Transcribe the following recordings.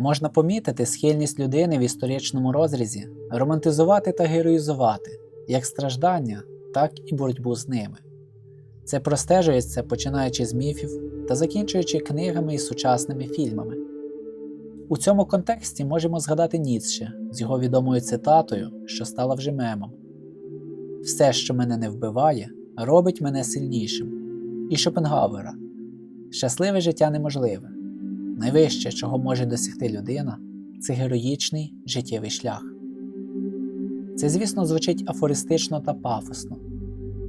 Можна помітити схильність людини в історичному розрізі романтизувати та героїзувати як страждання, так і боротьбу з ними. Це простежується починаючи з міфів та закінчуючи книгами і сучасними фільмами. У цьому контексті можемо згадати Ніцше з його відомою цитатою, що стала вже мемом: Все, що мене не вбиває, робить мене сильнішим. І Шопенгауера Щасливе життя неможливе. Найвище, чого може досягти людина, це героїчний життєвий шлях. Це, звісно, звучить афористично та пафосно.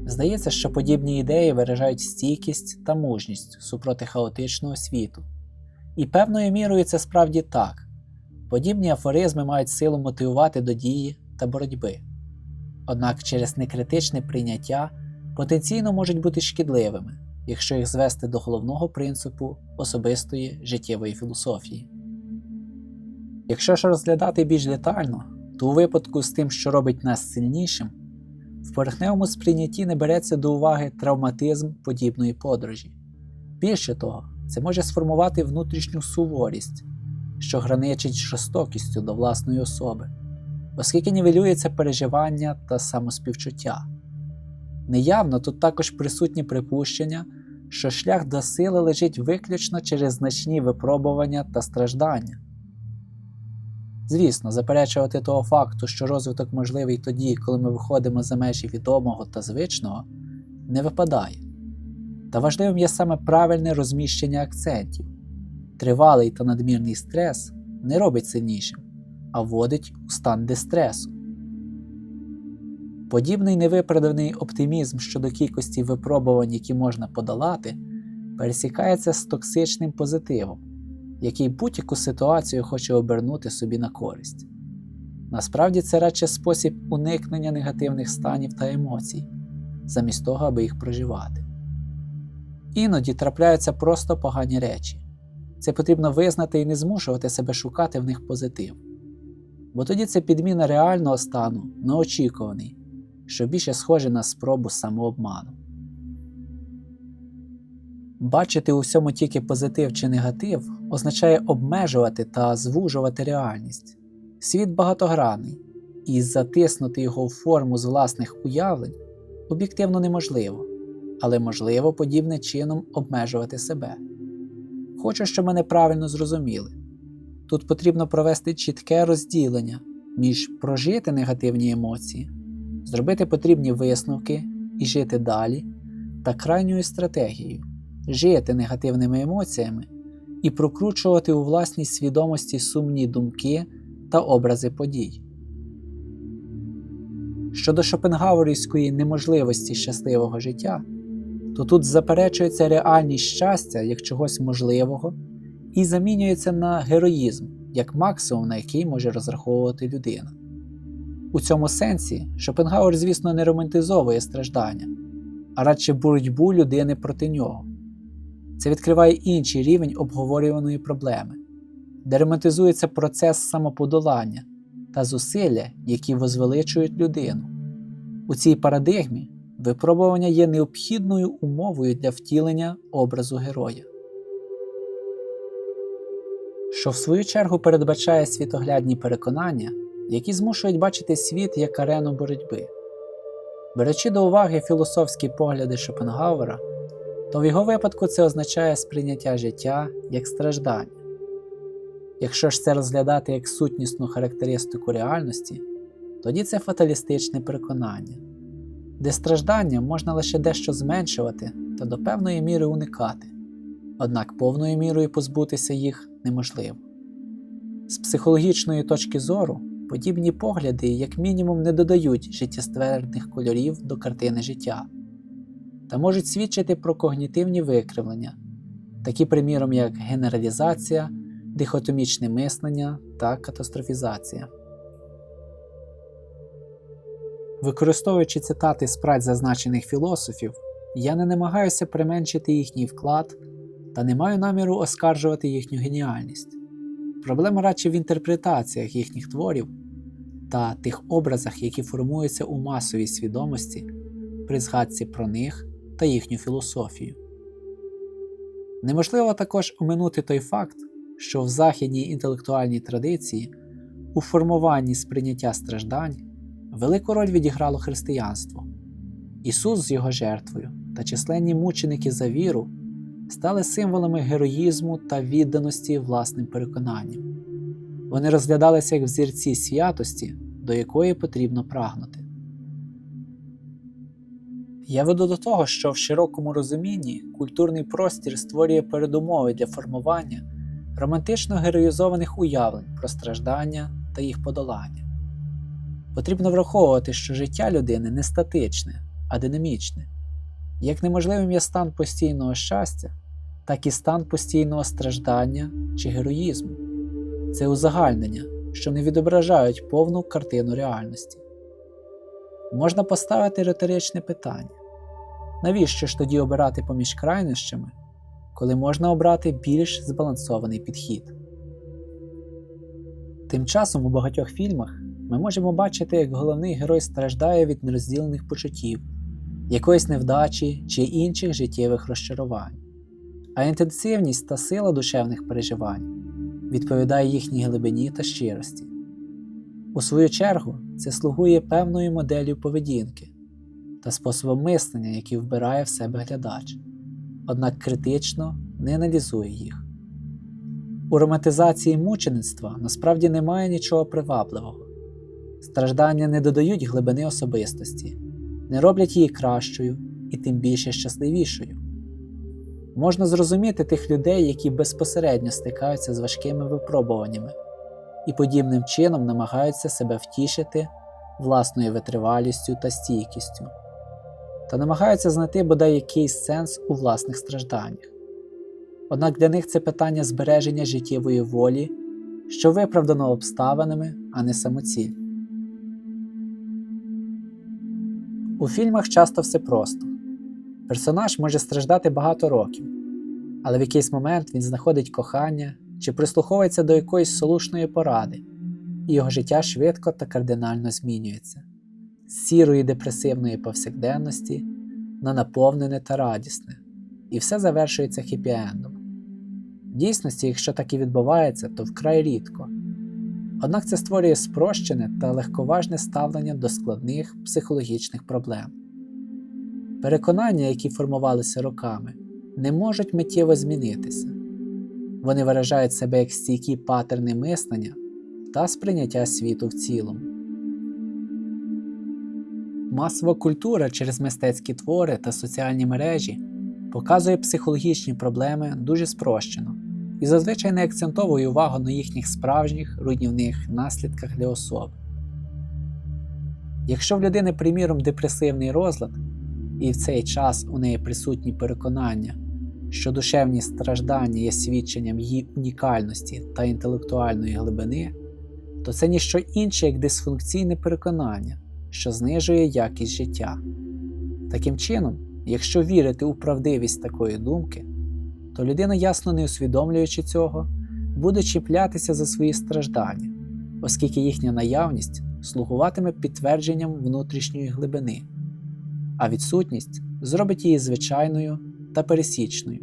Здається, що подібні ідеї виражають стійкість та мужність супроти хаотичного світу. І певною мірою це справді так. Подібні афоризми мають силу мотивувати до дії та боротьби. Однак через некритичне прийняття потенційно можуть бути шкідливими, якщо їх звести до головного принципу особистої життєвої філософії. Якщо ж розглядати більш детально, то у випадку з тим, що робить нас сильнішим, в поверхневому сприйнятті не береться до уваги травматизм подібної подорожі. Більше того, це може сформувати внутрішню суворість, що граничить жорстокістю до власної особи, оскільки нівелюється переживання та самоспівчуття. Неявно тут також присутні припущення, що шлях до сили лежить виключно через значні випробування та страждання. Звісно, заперечувати того факту, що розвиток можливий тоді, коли ми виходимо за межі відомого та звичного, не випадає. Та важливим є саме правильне розміщення акцентів. Тривалий та надмірний стрес не робить сильнішим, а вводить у стан дистресу. Подібний невиправданий оптимізм щодо кількості випробувань, які можна подолати, пересікається з токсичним позитивом, який будь-яку ситуацію хоче обернути собі на користь. Насправді це радше спосіб уникнення негативних станів та емоцій, замість того, аби їх проживати. Іноді трапляються просто погані речі. Це потрібно визнати і не змушувати себе шукати в них позитив. Бо тоді це підміна реального стану на очікуваний, що більше схоже на спробу самообману. Бачити у всьому тільки позитив чи негатив означає обмежувати та звужувати реальність. Світ багатогранний, і затиснути його в форму з власних уявлень об'єктивно неможливо, але можливо подібним чином обмежувати себе. Хочу, щоб мене правильно зрозуміли. Тут потрібно провести чітке розділення між прожити негативні емоції, зробити потрібні висновки і жити далі, та крайньою стратегією жити негативними емоціями і прокручувати у власній свідомості сумні думки та образи подій. Щодо Шопенгауерівської неможливості щасливого життя, то тут заперечується реальність щастя як чогось можливого і замінюється на героїзм як максимум, на який може розраховувати людина. У цьому сенсі Шопенгауер, звісно, не романтизовує страждання, а радше боротьбу людини проти нього. Це відкриває інший рівень обговорюваної проблеми, де романтизується процес самоподолання та зусилля, які возвеличують людину. У цій парадигмі випробування є необхідною умовою для втілення образу героя, що в свою чергу передбачає світоглядні переконання, які змушують бачити світ як арену боротьби. Беручи до уваги філософські погляди Шопенгауера, то в його випадку це означає сприйняття життя як страждання. Якщо ж це розглядати як сутнісну характеристику реальності, тоді це фаталістичне переконання, де страждання можна лише дещо зменшувати та до певної міри уникати, однак повною мірою позбутися їх неможливо. З психологічної точки зору, подібні погляди, як мінімум, не додають життєствердних кольорів до картини життя та можуть свідчити про когнітивні викривлення, такі, приміром, як генералізація, дихотомічне мислення та катастрофізація. Використовуючи цитати з праць зазначених філософів, я не намагаюся применшити їхній вклад та не маю наміру оскаржувати їхню геніальність. Проблема радше в інтерпретаціях їхніх творів та тих образах, які формуються у масовій свідомості при згадці про них та їхню філософію. Неможливо також оминути той факт, що в західній інтелектуальній традиції у формуванні сприйняття страждань велику роль відіграло християнство. Ісус з його жертвою та численні мученики за віру стали символами героїзму та відданості власним переконанням. Вони розглядалися як взірці святості, до якої потрібно прагнути. Я веду до того, що в широкому розумінні культурний простір створює передумови для формування романтично героїзованих уявлень про страждання та їх подолання. Потрібно враховувати, що життя людини не статичне, а динамічне. Як неможливим є стан постійного щастя, так і стан постійного страждання чи героїзму. Це узагальнення, що не відображають повну картину реальності. Можна поставити риторичне питання: навіщо ж тоді обирати поміж крайнощами, коли можна обрати більш збалансований підхід? Тим часом у багатьох фільмах ми можемо бачити, як головний герой страждає від нерозділених почуттів, якоїсь невдачі чи інших життєвих розчарувань, а інтенсивність та сила душевних переживань відповідає їхній глибині та щирості. У свою чергу, це слугує певною моделлю поведінки та способом мислення, який вбирає в себе глядач, однак критично не аналізує їх. У романтизації мучеництва насправді немає нічого привабливого. Страждання не додають глибини особистості, не роблять її кращою і тим більше щасливішою. Можна зрозуміти тих людей, які безпосередньо стикаються з важкими випробуваннями і подібним чином намагаються себе втішити власною витривалістю та стійкістю, та намагаються знайти бодай якийсь сенс у власних стражданнях. Однак для них це питання збереження життєвої волі, що виправдано обставинами, а не самоціль. У фільмах часто все просто. Персонаж може страждати багато років, але в якийсь момент він знаходить кохання чи прислуховується до якоїсь солушної поради, і його життя швидко та кардинально змінюється з сірої депресивної повсякденності на наповнене та радісне, і все завершується хіпі-ендом. В дійсності, якщо так і відбувається, то вкрай рідко. Однак це створює спрощене та легковажне ставлення до складних психологічних проблем. Переконання, які формувалися роками, не можуть миттєво змінитися. Вони виражають себе як стійкі патерни мислення та сприйняття світу в цілому. Масова культура через мистецькі твори та соціальні мережі показує психологічні проблеми дуже спрощено і зазвичай не акцентовує увагу на їхніх справжніх руйнівних наслідках для особи. Якщо в людини, приміром, депресивний розлад, і в цей час у неї присутні переконання, що душевні страждання є свідченням її унікальності та інтелектуальної глибини, то це ніщо інше, як дисфункційне переконання, що знижує якість життя. Таким чином, якщо вірити у правдивість такої думки, то людина, ясно не усвідомлюючи цього, буде чіплятися за свої страждання, оскільки їхня наявність слугуватиме підтвердженням внутрішньої глибини, а відсутність зробить її звичайною та пересічною.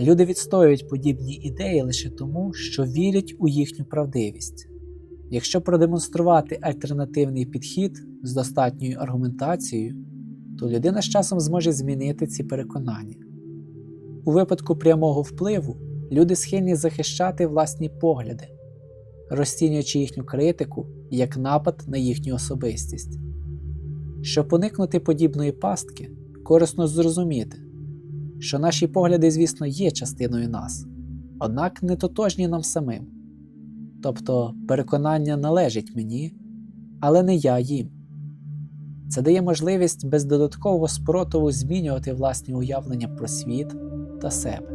Люди відстоюють подібні ідеї лише тому, що вірять у їхню правдивість. Якщо продемонструвати альтернативний підхід з достатньою аргументацією, то людина з часом зможе змінити ці переконання. У випадку прямого впливу люди схильні захищати власні погляди, розцінюючи їхню критику як напад на їхню особистість. Щоб уникнути подібної пастки, корисно зрозуміти, що наші погляди, звісно, є частиною нас, однак не тотожні нам самим. Тобто переконання належить мені, але не я їм. Це дає можливість без додаткового спротиву змінювати власні уявлення про світ та себе.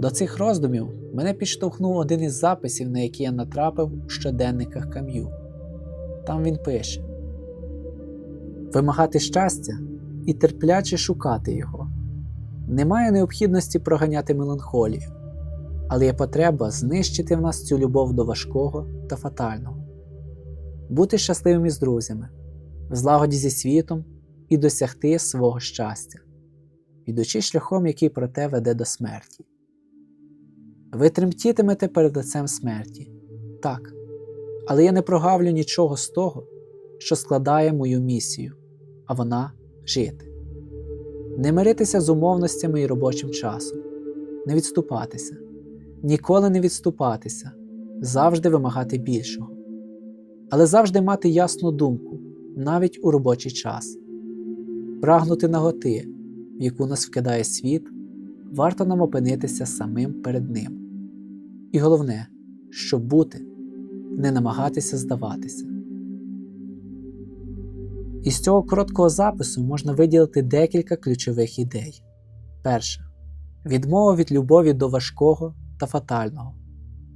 До цих роздумів мене підштовхнув один із записів, на які я натрапив у щоденниках кам'ю. Там він пише: Вимагати щастя і терпляче шукати його. Немає необхідності проганяти меланхолію, але є потреба знищити в нас цю любов до важкого та фатального, бути щасливим із друзями, в злагоді зі світом і досягти свого щастя. ідучи шляхом, який проте веде до смерті. Ви тремтітимете перед лицем смерті. Так, але я не прогавлю нічого з того, що складає мою місію, а вона жити. Не миритися з умовностями і робочим часом, не відступатися, ніколи не відступатися, завжди вимагати більшого, але завжди мати ясну думку, навіть у робочий час, прагнути наготи, в яку нас вкидає світ, варто нам опинитися самим перед ним. І головне, щоб бути, не намагатися здаватися. Із цього короткого запису можна виділити декілька ключових ідей. Перше. Відмова від любові до важкого та фатального.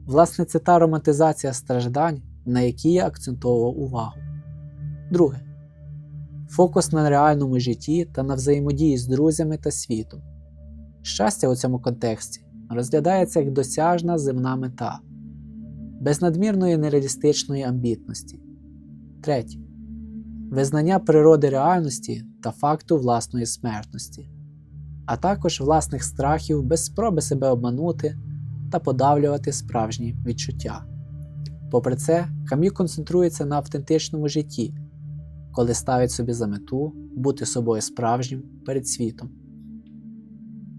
Власне, це та романтизація страждань, на які я акцентував увагу. Друге. Фокус на реальному житті та на взаємодії з друзями та світом. Щастя у цьому контексті розглядається як досяжна земна мета, без надмірної нереалістичної амбітності. Третє. Визнання природи реальності та факту власної смертності, а також власних страхів без спроби себе обманути та подавлювати справжні відчуття. Попри це, Кам'ю концентрується на автентичному житті, коли ставить собі за мету бути собою справжнім перед світом.